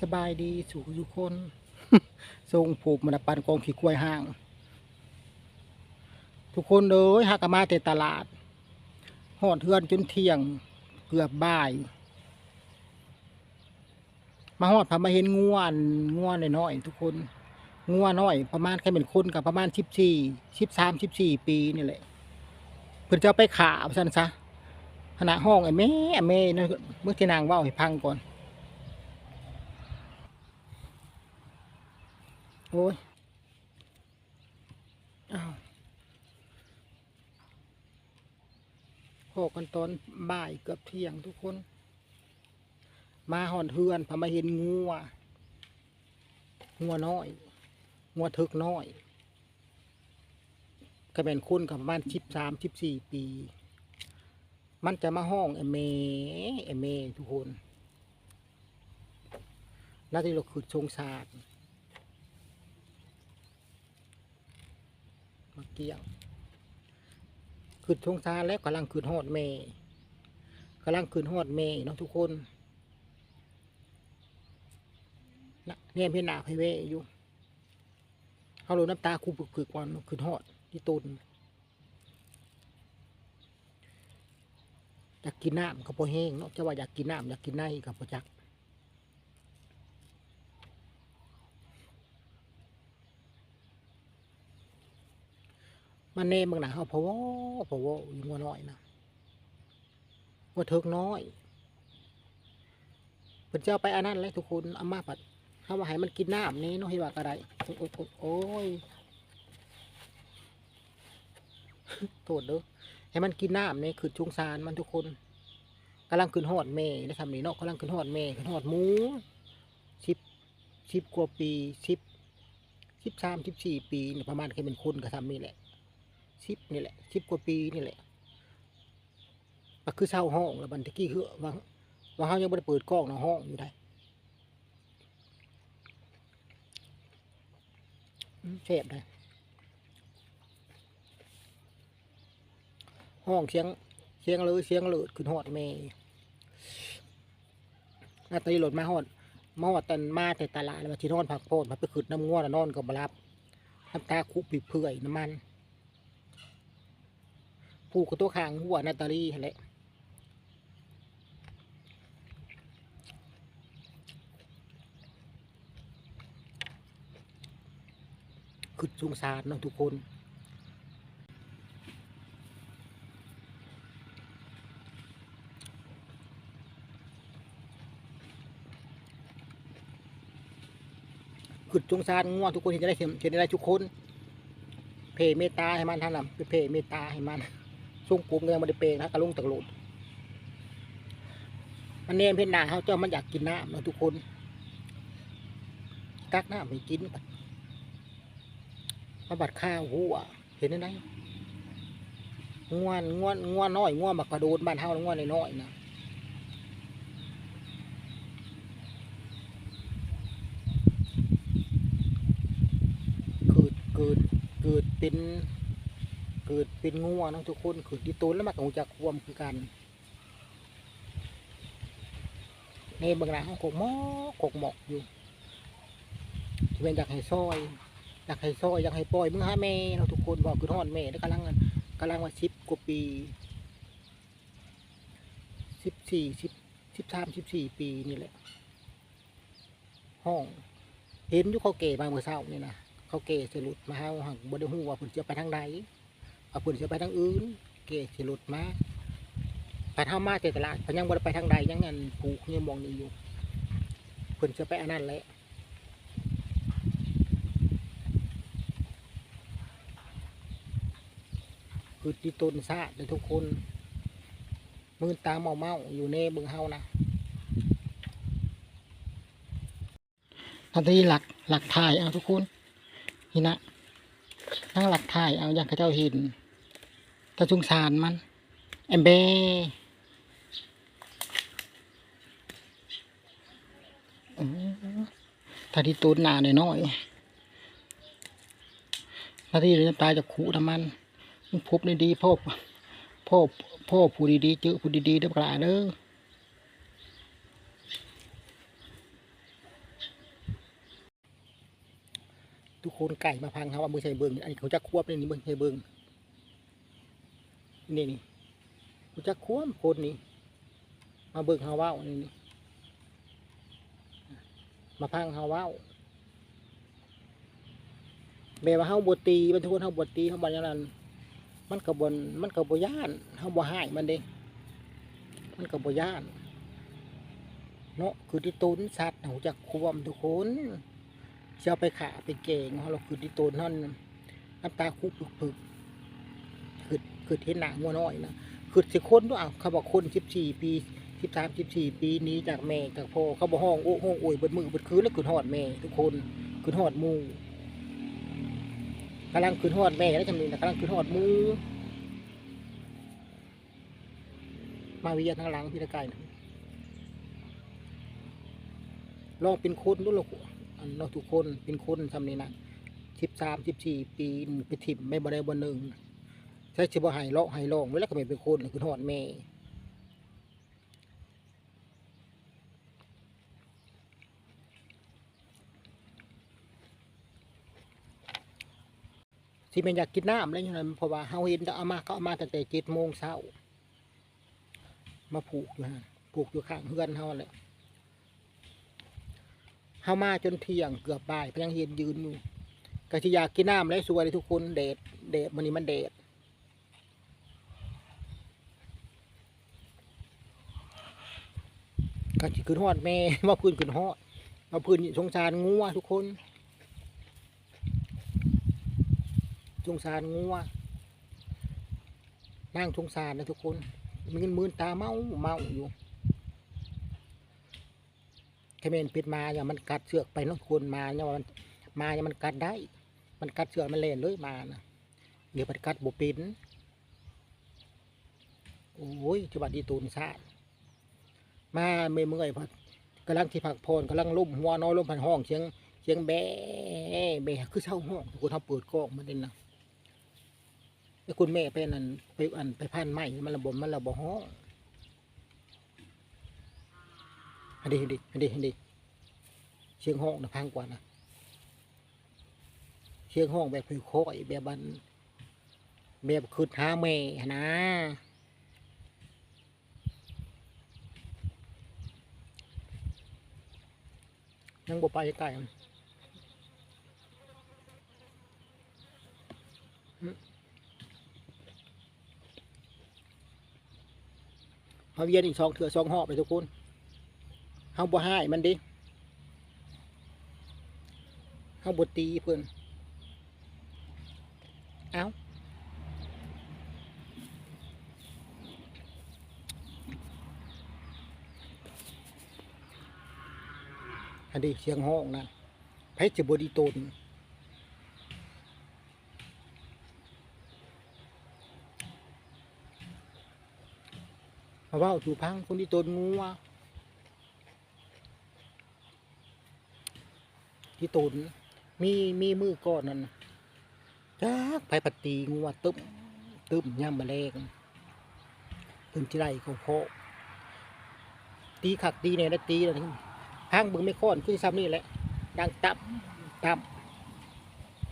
สบายดีสู่ทุกคนทรงผูกมันปันกองขี้กล้วยห้าง ทุกคนเลยหากมาแต่ตลาดหอดเทือนจนเที่ยงเกือบบ่าย มาหอดพามาเห็นงัวนงัวนน้อยๆทุกคนงัวนน้อย ประมาณแค่เป็นคนกับประมาณสิบสี่สิบสามสิบสี่ปีนี่แหละเพื่อจะเอาไปขาเอาซั่นซะขณะห้องไอ้แม่ไอ้แม่นั่นเมื่อที่นางว่าให้พังก่อน โอ้ยอาพอกันตอนบ่ายเกือบเที่ยงทุกคน มาหอนเฮือนพามาเห็นงัวงัวน้อยงัวเทึกน้อยก็เป็นคุณกับประมาณสิบสามสิบสี่ปี มันจะมาห้องเอเมเอเมทุกคนแล้วที่เราคือชงศาสตร์ มาเกี่ยวคือชงศาแล้วกำลังคืนหอดเมกำลังคืนหอดเมเนาะทุกคนนะเนี่ยพี่หนาไพเวอยู่เขาโรน้ำตาคูปึกคือก่อนคืนหอดที่ตุนอยากกินน้ำก็พอแห้งเนาะจะว่าอยากกินน้ำอยากกินไนกับพอจัก มันเน่บางหนาเขาพะวพะวอยู่งัวน้อยนะงัวเทิกน้อยเพิ่นจะเอาไปอันนั้นเลยทุกคนอามาปัดถ้าว่าให้มันกินน้ำนี่เนาะให้ว่าก็ได้โอ้ยโอ้ยโทษเด้อให้มันกินน้ำเนี่ยคือชุงซานมันทุกคนกำลังขึ้นหอดเมย์นะทำนี่เนาะกำลังขึ้นหอดเมย์ขึ้นหอดหมูสิบสิบกว่าปีสิบสิบสามสิบสี่ปีประมาณแค่เป็นคนก็ทำนี่แหละ สิบนี่แหละสิบกว่าปีนี่แหละก็คือเศร้าห้องแล้วบันตะกี้คือว่าว่าเขายังไม่ได้เปิดกล้องในะห้องอยู่ได้อืมเสพได้ห้องเสียงเสียงเลยเสียงเลืดขึ้นหอดเมย์นาตีรถมาหอดมาหอดตันมาแต่ตลาดแล้วมาที่นอนผักโพดมาไปขึ้นน้ำง่วงนอนก็บรับน้ำตาคุบปีเพื่อยน้ำมัน ผูกกับตัวขางหัวนาตาลีแหละขึ้นสงสารเนาะทุกคนขุดจงซานง่วงทุกคนเห็นจะได้เห็นเห็นได้ทุกคน เพเมตตาให้มันท่านน่ะไปเพเมตตาให้มัน ส่งกลุ่มก็ยังไม่ได้เปย์นะกระลุงตะลุดมันเนมเพนนาเขาเจ้ามันอยากกินน้ำนะทุกคนตักน้ำให้กินมาบัดข้าวหัวเห็นได้ไหมง่วนง่วนง่วนน้อยง่วนมากระโดดบ้านเฮาง่วนน้อยนะเกิดเกิดเกิดเป็น เกิดเป็นงัวเนะทุกคนเกิดที่ต้นแล้วมันก็คงจะควมคือกันในบางร้านเขากกหมอกกกหมอกอยู่ที่เป็นอยากให้ซอยอยากให้ซอยอยากให้ปล่อยมึงหาแม่เนาทุกคนบอกคือทอดแม่แล้วกำลังกำลังว่าสิบกว่าปีสิบสี่สิบสิบสามสิบสี่ปีนี่แหละ ห้อง เห็นอยู่เขาเก๋มาเมื่อเช้านี่นะเขาเกสรุดมาเฮาหักบ่ได้ฮู้ว่าเพิ่นจะไปทางใด ว่าเพิ่นจะไปทางอื่น เกสรุดมาไปทามาแต่ตลาดพยังบ่ได้ไปทางใดยังงั้นผูกยังมองนี่อยู่เพิ่นจะไปอันนั้นแหละคือที่ต้นซาดเลยทุกคนมือตาเมาเมาอยู่ในเบิ่งเฮานะทันทีหลักหลักถ่ายเอาทุกคนนี่นะนั่งหลักถ่ายเอาอย่างเขาเจ้าห็น ตราสงสารมันเอมเบถ้าที่ตูนหนาหน่อยน้อยถ้าที่เราจะตายจะขู่ทำมันมันพบในดีพบพบพบผู้ดีๆเจอผู้ดีๆเด้อกระเด้อทุกคนไก่มาพังครับเอามือใส่เบิ้งอันนี้เขาจะควบในนี้เบิ้งใส่เบิง นี่นี่เขาจะควบคนนี่มาเบิ้งเขาว้านี่นี่มาพังเขาว้าแม่ว่าเฮาบ่ตีมันทุกคนเฮาบ่ตีเฮาบ่อย่างนั้นมันก็บ่นมันก็บ่ย่านเฮาบ่ให้มันเด้มันก็บ่ย่านเนาะคือที่ตูนสัตว์หูจักควมทุกคนจะเอไปขาไปเก่งเราคือที่ตูนนั่นน้ำตาคุกปึกปึก คือเห็นหน้างัวน้อยนะคือสิคนด้วยเขาบอกคน14ปี13 14ปีนี้จากแม่จากพ่อเขาบ่ห้องโอ้ห้องโอยเบิดมือเบิดคืนแล้วคือฮอดแม่ ทุกคนคือฮอดมู่กำลังคือฮอดแม่แล้วจำนี้นะกำลังคือฮอดมูมาวิยาทางหลังพี่ตะไก่นะลองเป็นคนดูหรอกอันเราทุกคนเป็นคนทำนี่นะสิบสามสิบสี่ปีไปถิ่มไม่บ่ได้บ่หนึ่ง ใช้ชิบหายเลาะหายลองไว้แล้วก็ไม่เป็นคนคือทอดแม่ที่เป็นอยากกินน้ำแล้วอย่างนั้นเพราะว่าเฮาเห็นเอามาก็เอามาตั้งแต่เจ็ดโมงเช้ามาผูกอยู่ฮะผูกอยู่ข้างเฮือนเฮาแหละเฮามาจนเที่ยงเกือบบ่ายพยังเห็นยืนอยู่กะสิอยากกินน้ำและสวยเลยทุกคนเดดเดดมันนี้มันเดด กะสิขึ้นฮอดแม่ว่าพื้นขึ้นฮอดมาพื้นสงสารงัวทุกคนสงสารงัวนั่งสงสารนะทุกคนมีเงินมืนตาเมาเมาอยู่แคเมนปิดมาอย่ามันกัดเสือกไปน้องควรมาเนี่ยว่ามันมาเนี่ยมันกัดได้ มันกัดเสือกมันเล่นเลยมานะเดี๋ยวมันกัดบุปินโอ้ยจังหวัดดีตูนซาด มาเมื่อยเมื่อยพัดกำลังที่ผักพรกำลังลุ่มหัวน้อยลุ่มพันห้องเชียงเชียงแบะแบะคือเช่าห้องคุณทำเปิดกล้องมันเด่นนะแล้คุณแม่ไปนั่นไปอันไปพันไม้มันระบบมันระบบห้องอันนี้อันนี้อันนี้อันนี้เชียงห้องนะพังกว่านะเชียงห้องแบบคือโค้อยแบบบันแบบคือหาแม่นะ ยังบ่ไปใกล้มันอืมเอาเวียนอีกสองเถื่อสองหอไปทุกคนเฮาบ่ให้มันดิเฮาบ่ตีเพิ่อนเอ้า นนี้เสียงห้องนะไผจะบดีตนมาว้าสู่พังคนที่ตนงัวที่ตนมีมีมือก้อนนั่นจักไปปตีงัวตึ้มตึ้มย่ำมาแรงตึ้มจิไรเขาโคตีขักตีเนี่ยนะตีแล้วนี่ พังบึงไม่ค้อนขึ้นซ้ำนี่แหละ ดังตับตับ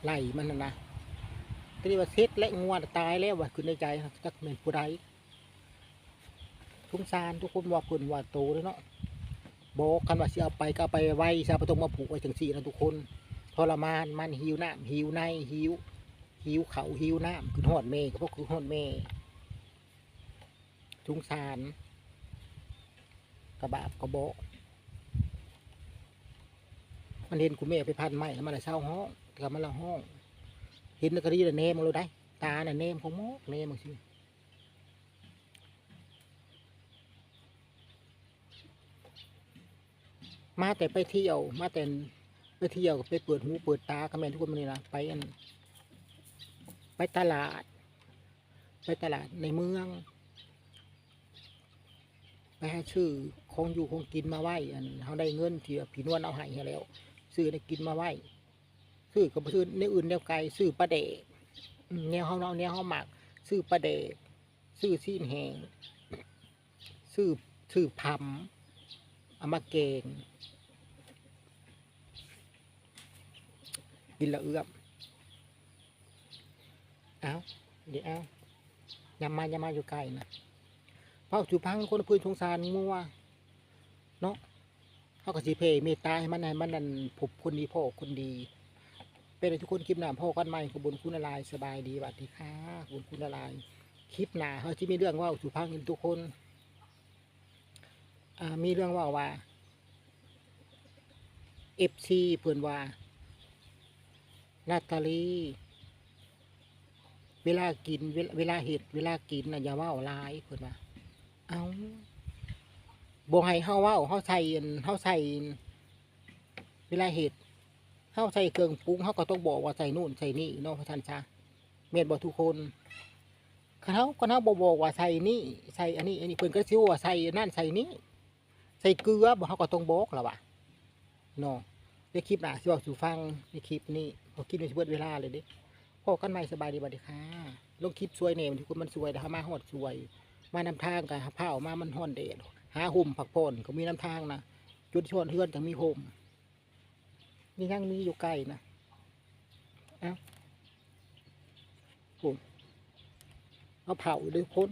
ไหลมันนะนะก็เรียกว่าเซ็ตและงัวตายแล้วว่ะคือในใจจักเหม็นผู้ใดสงสารทุกคนว่าเพิ่นว่าโตแล้วเนาะบอกกันว่าเสิเอาไปก็เอาไปไว้ซาประตงมาผูกไว้ถึงสี่นะทุกคนทรมานมันหิวน้ำหิวในหิวหิวเขาหิวน้ำคือหอดเมก็เพราะคือหอดเมทุงสารกระบาบกระบอก มันเห็นกูแม่ไปพันไม้แล้วมันเลยเศร้าห้องกับมันละห้องเห็นแล้วก็รีเลยเนมมันเลยได้ ตาเนี่ยเนมของมอกเนมมันสิมาแต่ไปเที่ยวมาแต่ไปเที่ยวไปเปิดหูเปิดตากันแม่นทุกคนมานี่นะไปอันไปตลาด ไปตลาดในเมือง ไปหาชื่อของอยู่ของกินมาไหวอันเขาได้เงินที่ผีนวลเอาให้ให้แล้ว ซื้อได้กินมาไหวซื้อกับซื้อในอื่นแนวไกลซื้อปลาเดกอืมแนวเขาเนาะแนวเขาหมักซื้อปลาเดกซื้อซีนแหงซื้อซื้อพัมเอามาเกงกินละเอื้อมเอาเดี๋ยวเอายำมายำมาอยู่ไกลนะเฝ้าจูพังคนพื้นสงสารงัวเนาะ เขาก็สิเพเมตตาให้มันให้มันนั่นผุบคนดีพ่อคนดี เป็นทุกคนคลิปหน้าพ่อกันใหม่ขบุญคุณอะไรสบายดีสวัสดีค่ะขบุญคุณอะไรคลิปหน้าเขาจะมีเรื่องว่าสุพังกันทุกคนมีเรื่องว่าว่าเอฟซีเพื่อนว่านาตาลีเวลากิน เวลาเห็ดเวลากินน่ะอย่าว่าลายเพื่อนว่าเอ้า บ่ให้เฮาเว้าเฮาใส่อันเฮาใส่เวลาเห็ดเฮาใส่เครื่องปรุงเฮาก็ต้องบอกว่าใส่นู่นใส่นี่เนาะพระท่านจ้าเม็ดบ่ทุกคนเฮาคันเฮาบ่บอกว่าใส่นี่ใส่อันนี้ อันนี้เพิ่นก็สิว่าใส่นั่นใส่นี่ใส่เกลือบ่เฮาก็ต้องบอกล่ะว่ะเนาะในคลิปหน้าสิเว้าสู่ฟังในคลิปนี้พอคลิปนี้สิเบิดเวลาเลยเด้พอกันใหม่สบายดีบัดดีค่ะลงคลิปสวยแน่มันทุกคนมันสวยแต่หามาฮอดสวย มานำทางกันหาผ้าออกมามันฮอนแดด หาห่มผักผ่อนก็มีน้ำทางนะจุดชวนเพื่อนจะมีห่มนี่ยังมีอยู่ไกลนะเอาผมเอาเผาด้วยพ้น